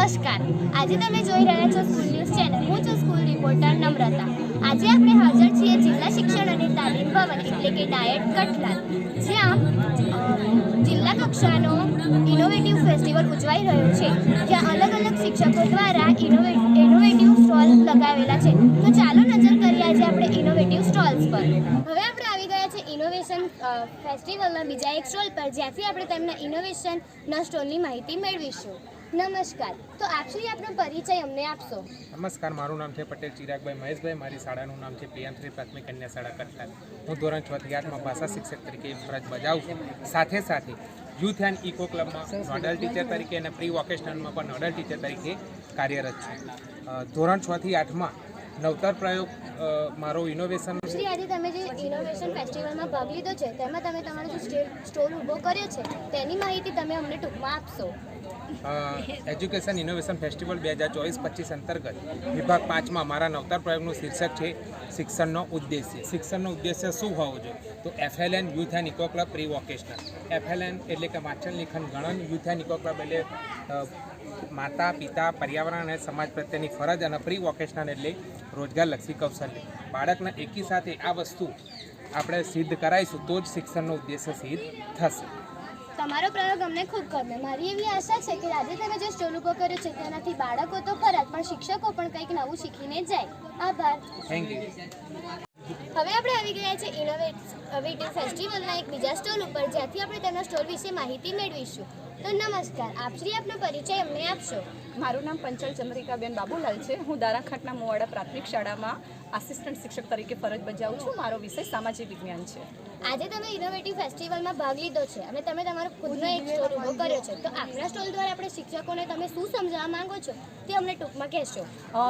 નમસ્કાર. આજે તમે જોઈ રહ્યા છો સ્કૂલ ન્યૂઝ ચેનલ. હું છું સ્કૂલ રિપોર્ટર નમ્રતા. આજે આપણે હાજર છીએ જિલ્લા શિક્ષણ અને તાલીમ ભવન, એટલે કે ડાયટ કટલાલ જ્યાં જિલ્લા કક્ષાનો ઇનોવેટિવ ફેસ્ટિવલ ઉજવાઈ રહ્યો છે. જ્યાં અલગ અલગ શિક્ષકો દ્વારા ઇનોવેટિવ સ્ટોલ લગાવેલા છે. તો ચાલો નજર કરીએ આજે આપણે ઇનોવેટિવ સ્ટોલ્સ પર. હવે આપણે આવી ગયા છે ઇનોવેશન ફેસ્ટિવલના બીજા એક સ્ટોલ પર. જ્યાંથી આપણે તેમના ઇનોવેશનના સ્ટોલની માહિતી મેળવીશું. નમસ્કાર. તો આપ શ્રી આપનો પરિચય અમને આપશો? નમસ્કાર મારું નામ છે પટેલ ચિરાગભાઈ મહેશભાઈ. મારી શાળાનું નામ છે શ્રી પ્રાથમિક કન્યા શાળા કરતા હું ધોરણ છ થી આઠમાં ભાષા શિક્ષક તરીકે ફરજ બજાવું છું. સાથે સાથે યુથ એન્ડ ઇકો ક્લબમાં નોડલ ટીચર તરીકે અને પ્રી વોકેશનલમાં પણ નોડલ ટીચર તરીકે કાર્યરત છું. ધોરણ છ થી આઠમાં નવતર પ્રયોગ મારો ઇનોવેશન શ્રી આજે તમે જે ઇનોવેશન ફેસ્ટિવલમાં ભાગ લીધો છે તેમાં તમે તમારો જે સ્ટે- સ્ટોલ ઊભો કર્યો છે તેની માહિતી તમે અમને ટૂંકમાં આપશો. એજ્યુકેશન ઇનોવેશન ફેસ્ટિવલ બે હજાર ચોવીસ પચીસ અંતર્ગત. વિભાગ પાંચમાં મારા નવતર પ્રયોગનું શીર્ષક છે શિક્ષણનો ઉદ્દેશ્ય. શિક્ષણનો ઉદ્દેશ્ય શું હોવો જોઈએ? તો FLN youth and eco club pre vocational FLN એટલે કે વાંચન, લેખન, ગણન યુથ એન્ડ ઇકો ક્લબ એટલે માતા, પિતા, પર્યાવરણ અને સમાજ પ્રત્યેની ફરજ અને પ્રી વોકેશનલ એટલે રોજગારલક્ષી કૌશલ્ય. બાળકના એકી સાથે આ વસ્તુ આપણે સિદ્ધ કરાવીશું તો જ શિક્ષણનો ઉદ્દેશ્ય સિદ્ધ થશે. તમારો પ્રયોગ અમને ખૂબ ગમે મારી એવી આશા છે કે આજે તમે જે સ્ટોલ ઊભો કર્યો છે તેનાથી બાળકો તો ખરા પણ શિક્ષકો પણ કંઈક નવું શીખીને જાય. આભાર. થેન્ક યુ હવે આપણે આવી ગયા છે ઇનોવેટિવ ફેસ્ટિવલના એક બીજા સ્ટોલ ઉપર જ્યાંથી આપણે તેના સ્ટોલ વિશે માહિતી મેળવીશું. તો નમસ્કાર આપ શ્રી આપનો પરિચય અમને આપશો. મારું નામ પંચલ ચંદ્રિકાબેન બાબુલાલ છે. હું દારાખાટના મોવાડા પ્રાથમિક શાળામાં આસિસ્ટન્ટ શિક્ષક તરીકે ફરજ બજાવું છું. મારો વિષય સામાજિક વિજ્ઞાન છે. આજે તમે ઇનોવેટિવ ફેસ્ટિવલમાં ભાગ લીધો છે. અને તમે તમારો ખુદનો એક સ્ટોલ કર્યો છે. તો આપણા સ્ટોલ દ્વારા આપણે શિક્ષકોને તમે શું સમજાવવા માંગો છો તે અમને ટૂંકમાં કહેશો.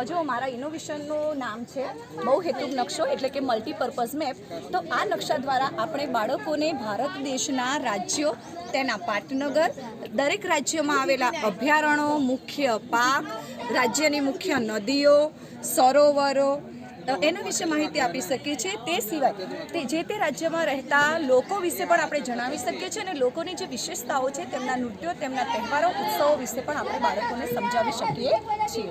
જો મારા ઇનોવેશનનું નામ છે, બહુ હેતુક નકશો એટલે કે મલ્ટીપર્પઝ મેપ તો આ નકશા દ્વારા આપણે બાળકોને ભારત દેશના રાજ્યો, તેના પાટનગર, દરેક રાજ્યમાં આવેલા અભયારણ્યો મુખ્ય પાક, રાજ્યની મુખ્ય નદીઓ, સરોવરો એના વિશે માહિતી આપી શકીએ છીએ. તે સિવાય તે જે તે રાજ્યમાં રહેતા લોકો વિશે પણ આપણે જણાવી શકીએ છીએ અને લોકોની જે વિશેષતાઓ છે તેમના નૃત્યો તેમના તહેવારો ઉત્સવો વિશે પણ આપણે બાળકોને સમજાવી શકીએ છીએ.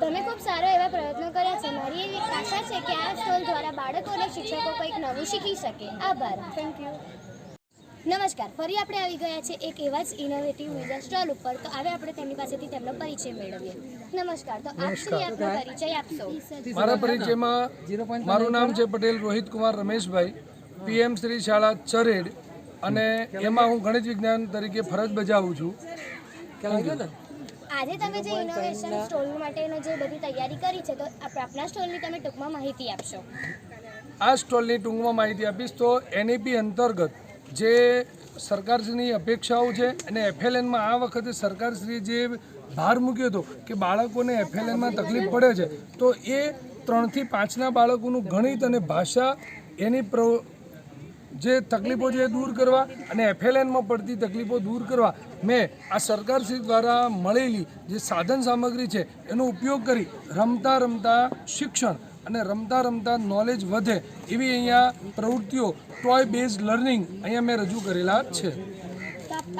તમે ખૂબ સારા એવા પ્રયત્નો કર્યા છે. મારી એવી આશા છે કે આ સ્ટોલ દ્વારા બાળકો અને શિક્ષકો કંઈક નવું શીખી શકે. આભાર. થેન્ક યુ નમસ્કાર ફરી આપણે આવી ગયા છે એક એવા જ ઇનોવેટિવ બીજા સ્ટોલ ઉપર. તો હવે આપણે તેમની પાસેથી તેમનો પરિચય મેળવીએ. નમસ્કાર તો આપ શ્રી આપનો પરિચય આપશો. મારા પરિચયમાં મારું નામ છે પટેલ રોહિત કુમાર રમેશભાઈ પીએમ શ્રી શાળા ચરેડ અને એમાં હું ગણિત વિજ્ઞાન તરીકે ફરજ બજાવું છું. આજે તમે જે ઇનોવેશન સ્ટોલ માટેનો જે બધી તૈયારી કરી છે તો આપ- આપના સ્ટોલની તમે ટૂંકમાં માહિતી આપશો. આ સ્ટોલની ટૂંકમાં માહિતી આપીશ તો એનઈપી અંતર્ગત જે સરકારશ્રીની અપેક્ષાઓ છે અને એફએલએનમાં આ વખતે સરકારશ્રીએ જે ભાર મૂક્યો હતો કે બાળકોને એફએલએનમાં તકલીફ પડે છે, તો એ ત્રણથી પાંચના બાળકોનું ગણિત અને ભાષા એની પ્ર જે તકલીફો છે એ દૂર કરવા અને એફએલએનમાં પડતી તકલીફો દૂર કરવા મેં આ સરકારશ્રી દ્વારા મળેલી જે સાધન સામગ્રી છે એનો ઉપયોગ કરી રમતા રમતા શિક્ષણ અને રમતા રમતા નોલેજ વધે એવી અહીંયા પ્રવૃત્તિઓ ટોય બેઝ લર્નિંગ અહીંયા મેં રજૂ કરેલા છે.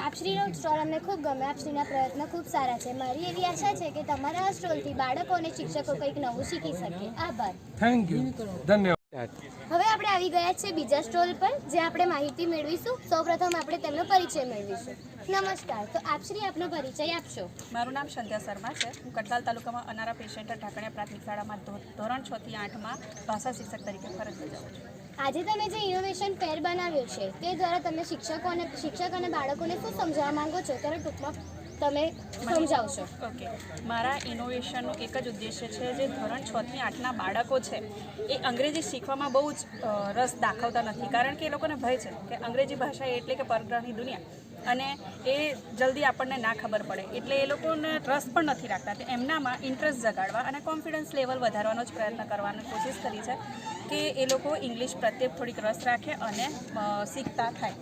આપશ્રીનો સ્ટોલ અમને ખૂબ ગમે આપશ્રીના પ્રયત્નો ખૂબ સારા છે. મારી એવી આશા છે કે તમારા આ સ્ટોલથી બાળકો અને શિક્ષકો કંઈક નવું શીખી શકે. આભાર. થેન્ક યુ ધન્યવાદ. હવે આપણે આવી ગયા છે બીજા સ્ટોલ પર જે આપણે માહિતી મેળવીશું. સૌપ્રથમ આપણે તેમનો પરિચય મેળવીશું. નમસ્કાર. તો આપશ્રી આપનો પરિચય આપશો. મારું નામ સંધ્યા શર્મા છે. હું કટલાલ તાલુકામાં અનારા પેશન્ટ ઢાકણિયા પ્રાથમિક શાળામાં ધોરણ છ થી આઠમાં ભાષા શિક્ષક તરીકે ફરજ બજાવું છું. આજે તમે જે ઇનોવેશન ફેર બનાવ્યો છે તે દ્વારા તમે શિક્ષકો અને શિક્ષક અને બાળકોને શું સમજાવવા માંગો છો ત્યારે ટૂંકમાં તમે સમજાવશો. ઓકે. મારા ઇનોવેશનનો એક જ ઉદ્દેશ્ય છે જે ધોરણ છથી આઠના બાળકો છે, એ અંગ્રેજી શીખવામાં બહુ જ રસ દાખવતા નથી. કારણ કે એ લોકોને ભય છે કે અંગ્રેજી ભાષા એટલે કે પરગ્રહની દુનિયા. અને એ જલ્દી આપણને ના ખબર પડે. એટલે એ લોકોને રસ પણ નથી રાખતા. તો એમનામાં ઇન્ટરેસ્ટ જગાડવા અને કોન્ફિડન્સ લેવલ વધારવાનો જ પ્રયત્ન કરવાની કોશિશ કરી છે કે એ લોકો ઇંગ્લિશ પ્રત્યે થોડીક રસ રાખે અને શીખતા થાય.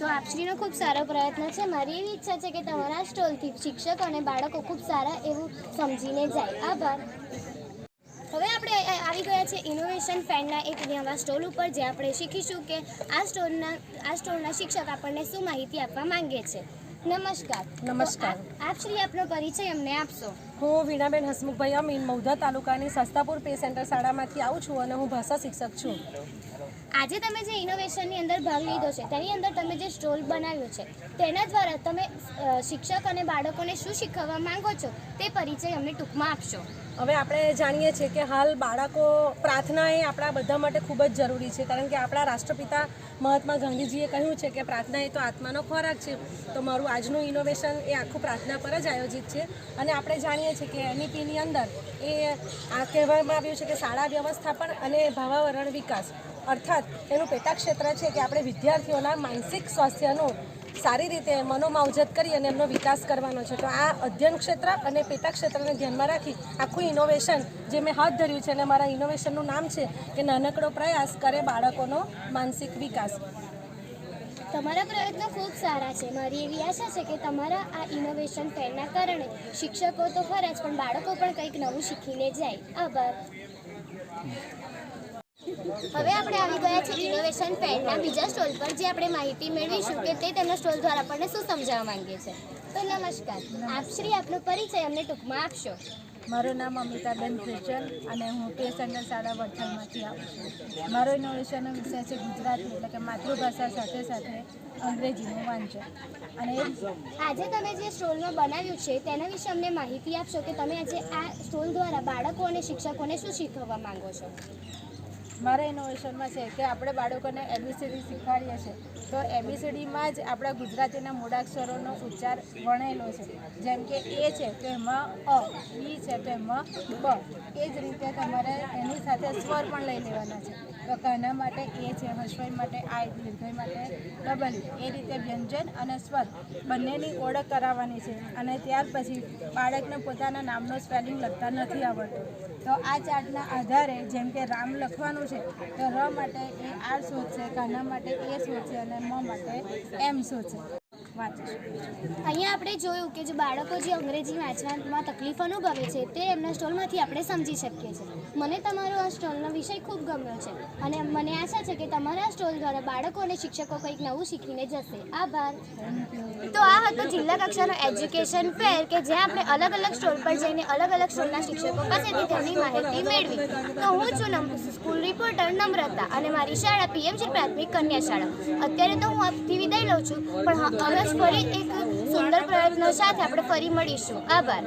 તો આપશ્રીનો ખૂબ સારો પ્રયત્ન છે. મારી એવી ઈચ્છા છે કે તમારા સ્ટોલથી શિક્ષકો અને બાળકો ખૂબ સારા એવું સમજીને જાય. આભાર. હવે આપણે આવી ગયા છે ઇનોવેશન ફેન્ડના એક નવા સ્ટોલ ઉપર જે આપણે શીખીશું કે આ સ્ટોલના આ સ્ટોલના શિક્ષક આપણને શું માહિતી આપવા માંગે છે. નમસ્કાર. નમસ્કાર. આપ શ્રી આપનો પરિચય અમને આપશો. હું વીણાબેન હસમુખભાઈ અમીન મૌધા તાલુકાની સસ્તાપુર પે સેન્ટર શાળામાંથી આવું છું અને હું ભાષા શિક્ષક છું. આજે તમે જે ઇનોવેશનની અંદર ભાગ લીધો છે તેની અંદર તમે જે સ્ટોલ બનાવ્યો છે તેના દ્વારા તમે શિક્ષક અને બાળકોને શું શીખવવા માંગો છો તે પરિચય અમને ટૂંકમાં આપશો. હવે આપણે જાણીએ છીએ કે હાલ બાળકો પ્રાર્થના એ આપણા બધા માટે ખૂબ જ જરૂરી છે. કારણ કે આપણા રાષ્ટ્રપિતા મહાત્મા ગાંધીજીએ કહ્યું છે કે પ્રાર્થના એ તો આત્માનો ખોરાક છે. તો મારું આજનું ઇનોવેશન એ આખું પ્રાર્થના પર જ આયોજિત છે. અને આપણે જાણીએ છીએ કે એનઈપીની અંદર એ આ કહેવામાં આવ્યું છે કે શાળા વ્યવસ્થાપન અને ભાવાવરણ વિકાસ. અર્થાત એનું પેટાક્ષેત્ર છે કે આપણે વિદ્યાર્થીઓના માનસિક સ્વાસ્થ્યનું સારી રીતે મનોમાવજત કરી અને એમનો વિકાસ કરવાનો છે. તો આ અધ્યયન ક્ષેત્ર અને પેટા ક્ષેત્રને ધ્યાનમાં રાખી આખું ઇનોવેશન જે મેં હાથ ધર્યું છે અને મારા ઇનોવેશનનું નામ છે કે નાનકડો પ્રયાસ કરે બાળકોનો માનસિક વિકાસ. તમારા પ્રયત્નો ખૂબ સારા છે. મારી એવી આશા છે કે તમારા આ ઇનોવેશન ફેરના કારણે શિક્ષકો તો ખરા જ પણ બાળકો પણ કંઈક નવું શીખીને જાય. આભાર. હવે આપણે આવી ગયા છે ઇનોવેશન ફેરના બીજા સ્ટોલ પર જે આપણે માહિતી મેળવીશું કે તે તેમના સ્ટોલ દ્વારા આપણને શું સમજાવવા માંગે છે. તો નમસ્કાર આપ શ્રી આપનો પરિચય અમને ટૂંકમાં આપશો. મારું નામ અમિતાબેન ક્રિશ્ચન અને હું સેન્ટર શાળા વડથલમાંથી આવું છું. મારો ઇનોવેશનનો વિષય છે ગુજરાતી એટલે કે માતૃભાષા સાથે સાથે અંગ્રેજીનું વાંચન. અને આજે તમે જે સ્ટોલમાં બનાવ્યું છે તેના વિશે અમને માહિતી આપશો કે તમે આજે આ સ્ટોલ દ્વારા બાળકો અને શિક્ષકોને શું શીખવવા માંગો છો? મારા ઇનોવેશનમાં છે કે આપણે બાળકોને એબીસીડી શીખવાડીએ છીએ તો એબીસીડીમાં જ આપણા ગુજરાતીના મૂળાક્ષરોનો ઉચ્ચાર વણેલો છે. જેમ કે એ છે તો એમાં અ ઈ છે તો એમાં બ એ જ રીતે તમારે એની સાથે સ્વર પણ લઈ લેવાના છે. તો કાના માટે, એ છે હસવાઈ માટે, આ દીર્ઘય માટે ડબલ્યુ એ રીતે વ્યંજન અને સ્વર બંનેની ઓળખ કરાવવાની છે અને ત્યાર પછી બાળકને પોતાના નામનો સ્પેલિંગ લખતા નથી આવડતું. તો આ ચાર્ટના આધારે જેમ કે રામ લખવાનું છે, તો ર માટે એ આર શોધશે કાના માટે એ શોધશે અને મ માટે એમ શોધશે. અહીંયા આપણે જોયું કે જે બાળકો જે અંગ્રેજી વાંચવામાં તકલીફ અનુભવે છે, તે એમના સ્ટોલમાંથી આપણે સમજી શકીએ છીએ. મને તમારો આ સ્ટોલનો વિષય ખૂબ ગમ્યો છે અને મને આશા છે કે તમારા સ્ટોલ દ્વારા બાળકો અને શિક્ષકો કંઈક નવું શીખીને જશે. આભાર. તો આ હતો જિલ્લા કક્ષાનો એજ્યુકેશન ફેર કે જ્યાં આપણે અલગ અલગ સ્ટોલ પર જઈને અલગ અલગ સ્ટોલના શિક્ષકો પાસેથી તેમની માહિતી મેળવી. તો હું છું સ્કૂલ રિપોર્ટર નમ્રતા અને મારી શાળા પીએમજી પ્રાથમિક કન્યા શાળા. અત્યારે તો હું આપથી વિદાય લઉં છું, પણ હવે ફરી એક સુંદર પ્રયત્નો સાથે આપણે ફરી મળીશું. આભાર.